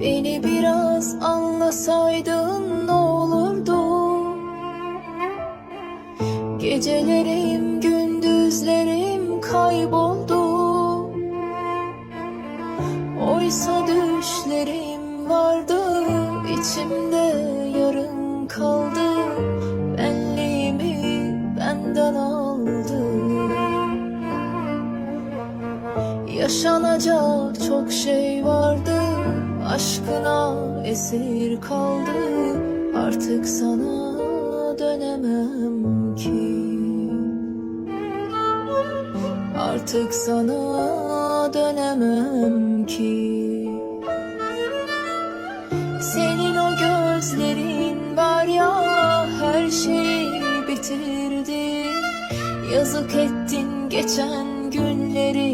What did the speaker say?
Beni biraz anlasaydın ne olurdu? Gecelerim gündüzlerim kayboldu. Oysa düşlerim vardı içimde yarım kaldı. Benliğimi benden aldı. Yaşanacak çok şey vardı Aşkına esir kaldı. Artık sana dönemem ki. Artık sana dönemem ki. Senin o gözlerin var ya her şeyi bitirdi. Yazık ettin geçen günleri